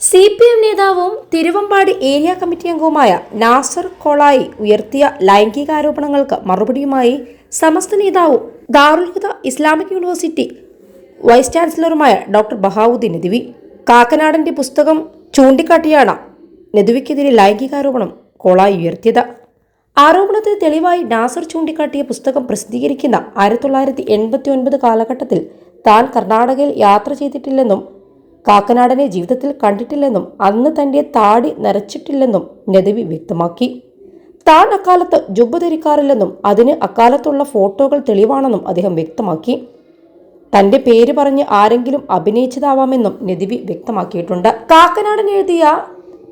C P M നേതാവും Thiruvambady area committee അംഗവുമായ നാസർ കൊളായി ഉയർത്തിയ ലൈംഗികാരോപണങ്ങൾക്ക് മറുപടിയുമായി സമസ്ത നേതാവും ദാറുൽഹുദ ഇസ്ലാമിക് യൂണിവേഴ്സിറ്റി വൈസ് ചാൻസലറുമായ ഡോക്ടർ ബഹാവുദ്ദീൻ നദിവി കാക്കനാടന്റെ പുസ്തകം ചൂണ്ടിക്കാട്ടിയാണ് നദുവിക്കെതിരെ ലൈംഗികാരോപണം കൊളായി ഉയർത്തിയത്. ആരോപണത്തിന് തെളിവായി നാസർ ചൂണ്ടിക്കാട്ടിയ പുസ്തകം പ്രസിദ്ധീകരിക്കുന്ന ആയിരത്തി തൊള്ളായിരത്തി എൺപത്തി ഒൻപത് കാലഘട്ടത്തിൽ താൻ കർണാടകയിൽ യാത്ര ചെയ്തിട്ടില്ലെന്നും കാക്കനാടനെ ജീവിതത്തിൽ കണ്ടിട്ടില്ലെന്നും അന്ന് തന്റെ താടി നരച്ചിട്ടില്ലെന്നും നദവി വ്യക്തമാക്കി. താൻ അക്കാലത്ത് ജുബ്ബ് ധരിക്കാറില്ലെന്നും അതിന് അക്കാലത്തുള്ള ഫോട്ടോകൾ തെളിവാണെന്നും അദ്ദേഹം വ്യക്തമാക്കി. തന്റെ പേര് പറഞ്ഞ് ആരെങ്കിലും അഭിനയിച്ചതാവാമെന്നും നദിവി വ്യക്തമാക്കിയിട്ടുണ്ട്. കാക്കനാടൻ എഴുതിയ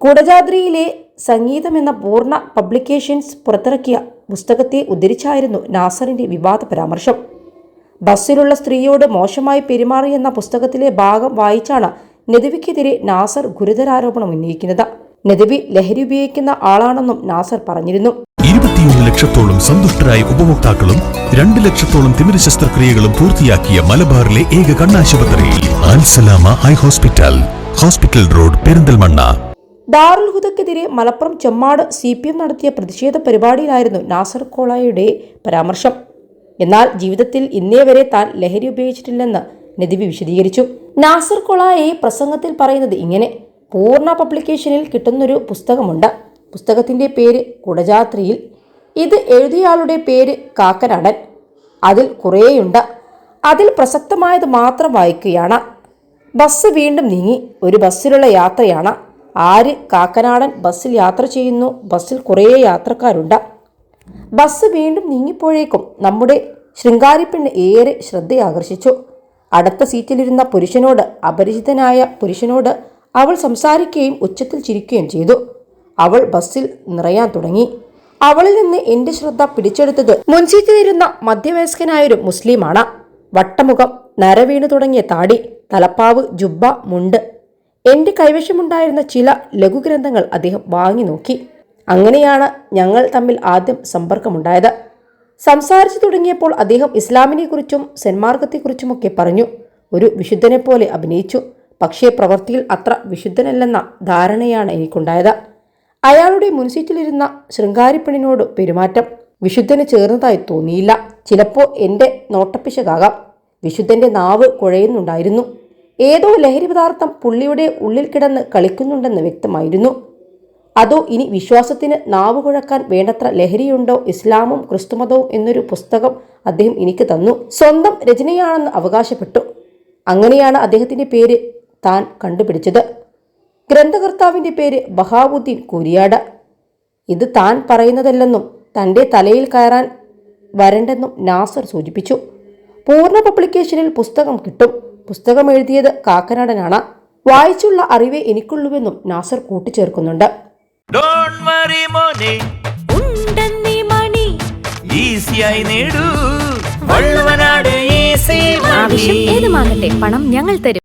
കുടജാദ്രിയിലെ സംഗീതം എന്ന പൂർണ പബ്ലിക്കേഷൻസ് പുറത്തിറക്കിയ പുസ്തകത്തെ ഉദ്ധരിച്ചായിരുന്നു നാസറിന്റെ വിവാദ പരാമർശം. ബസ്സിലുള്ള സ്ത്രീയോട് മോശമായി പെരുമാറി എന്ന പുസ്തകത്തിലെ ഭാഗം വായിച്ചാണ് നെതുവിക്കെതിരെ നാസർ ഗുരുതരാരോപണം ഉന്നയിക്കുന്നത്. നെതുവി ലഹരി ഉപയോഗിക്കുന്ന ആളാണെന്നും നാസർ പറഞ്ഞിരുന്നു. ഇരുപത്തിയൊന്ന് ലക്ഷത്തോളം സന്തുഷ്ടരായ ഉപഭോക്താക്കളും രണ്ട് ലക്ഷത്തോളം തിമിര ശസ്ത്രക്രിയകളും പൂർത്തിയാക്കിയ മലബാറിലെ ഏക കണ്ണാശുപത്രി Al Salama eye hospital hospital road Perinthalmanna. Darul ഹുദക്കെതിരെ Malappuram Chemmad C P M നടത്തിയ പ്രതിഷേധ പരിപാടിയിലായിരുന്നു നാസർ കോളായുടെ പരാമർശം. എന്നാൽ ജീവിതത്തിൽ ഇന്നേ വരെ താൻ ലഹരി ഉപയോഗിച്ചിട്ടില്ലെന്ന് നദിവി വിശദീകരിച്ചു. നാസർ കൊളായെ പ്രസംഗത്തിൽ പറയുന്നത് ഇങ്ങനെ പൂർണ പബ്ലിക്കേഷനിൽ കിട്ടുന്നൊരു പുസ്തകമുണ്ട്. പുസ്തകത്തിന്റെ പേര് കുടജാത്രിയിൽ. ഇത് എഴുതിയയാളുടെ പേര് കാക്കനാടൻ. അതിൽ കുറേയുണ്ട്. അതിൽ പ്രസക്തമായത് മാത്രം വായിക്കുകയാണ്. ബസ് വീണ്ടും നീങ്ങി. ഒരു ബസ്സിലുള്ള യാത്രയാണ്. ആര് കാക്കനാടൻ ബസ്സിൽ യാത്ര ചെയ്യുന്നു? ബസ്സിൽ കുറേ യാത്രക്കാരുണ്ട്. ബസ് വീണ്ടും നീങ്ങിപ്പോഴേക്കും നമ്മുടെ ശൃംഗാരിപ്പെണ്ണ് ഏറെ ശ്രദ്ധയാകർഷിച്ചു. അടുത്ത സീറ്റിലിരുന്ന പുരുഷനോട് അപരിചിതനായ പുരുഷനോട് അവൾ സംസാരിക്കുകയും ഉച്ചത്തിൽ ചിരിക്കുകയും ചെയ്തു. അവൾ ബസ്സിൽ നിറയാൻ തുടങ്ങി. അവളിൽ നിന്ന് എന്റെ ശ്രദ്ധ പിടിച്ചെടുത്തത് മുൻസീറ്റിലിരുന്ന മധ്യവയസ്കനായൊരു മുസ്ലിമാണ്. വട്ടമുഖം നരവീണു തുടങ്ങിയ താടി തലപ്പാവ് ജുബ്ബ മുണ്ട്. എന്റെ കൈവശമുണ്ടായിരുന്ന ചില ലഘുഗ്രന്ഥങ്ങൾ അദ്ദേഹം വാങ്ങി നോക്കി. അങ്ങനെയാണ് ഞങ്ങൾ തമ്മിൽ ആദ്യം സമ്പർക്കമുണ്ടായത്. സംസാരിച്ചു തുടങ്ങിയപ്പോൾ അദ്ദേഹം ഇസ്ലാമിനെക്കുറിച്ചും സെന്മാർഗത്തെക്കുറിച്ചുമൊക്കെ പറഞ്ഞു. ഒരു വിശുദ്ധനെ പോലെ അഭിനയിച്ചു. പക്ഷേ പ്രവൃത്തിയിൽ അത്ര വിശുദ്ധനല്ലെന്ന ധാരണയാണ് എനിക്കുണ്ടായത്. അയാളുടെ മുൻസീറ്റിലിരുന്ന ശൃംഗാരിപ്പണിനോട് പെരുമാറ്റം. വിശുദ്ധന് ചേർന്നതായി തോന്നിയില്ല. ചിലപ്പോൾ എന്റെ നോട്ടപ്പിശകാകാം. വിശുദ്ധന്റെ നാവ് കുഴയുന്നുണ്ടായിരുന്നു. ഏതോ ലഹരി പദാർത്ഥം പുള്ളിയുടെ ഉള്ളിൽ കിടന്ന് കളിക്കുന്നുണ്ടെന്ന് വ്യക്തമായിരുന്നു. അതോ ഇനി വിശ്വാസത്തിന് നാവ് കുഴക്കാൻ വേണ്ടത്ര ലഹരിയുണ്ടോ ഇസ്ലാമും ക്രിസ്തുമതവും എന്നൊരു പുസ്തകം അദ്ദേഹം എനിക്ക് തന്നു. സ്വന്തം രചനയാണെന്ന് അവകാശപ്പെട്ടു. അങ്ങനെയാണ് അദ്ദേഹത്തിന്റെ പേര് താൻ കണ്ടുപിടിച്ചത്. ഗ്രന്ഥകർത്താവിന്റെ പേര് ബഹാബുദ്ദീൻ കുരിയാട്. ഇത് താൻ പറയുന്നതല്ലെന്നും തന്റെ തലയിൽ കയറാൻ വരണ്ടെന്നും നാസർ സൂചിപ്പിച്ചു. പൂർണ പബ്ലിക്കേഷനിൽ പുസ്തകം കിട്ടും. പുസ്തകം എഴുതിയത് കാക്കനാടനാണ്. വായിച്ചുള്ള അറിവേ എനിക്കുള്ളൂവെന്നും നാസർ കൂട്ടിച്ചേർക്കുന്നുണ്ട്. വറി മോനെ ഉണ്ടെന്നീ മണി. ഈസിയായി നേടൂ. വള്ളുവനാട് ഈസി ആവശ്യം ഏതുമാകട്ടെ പണം ഞങ്ങൾ തരും.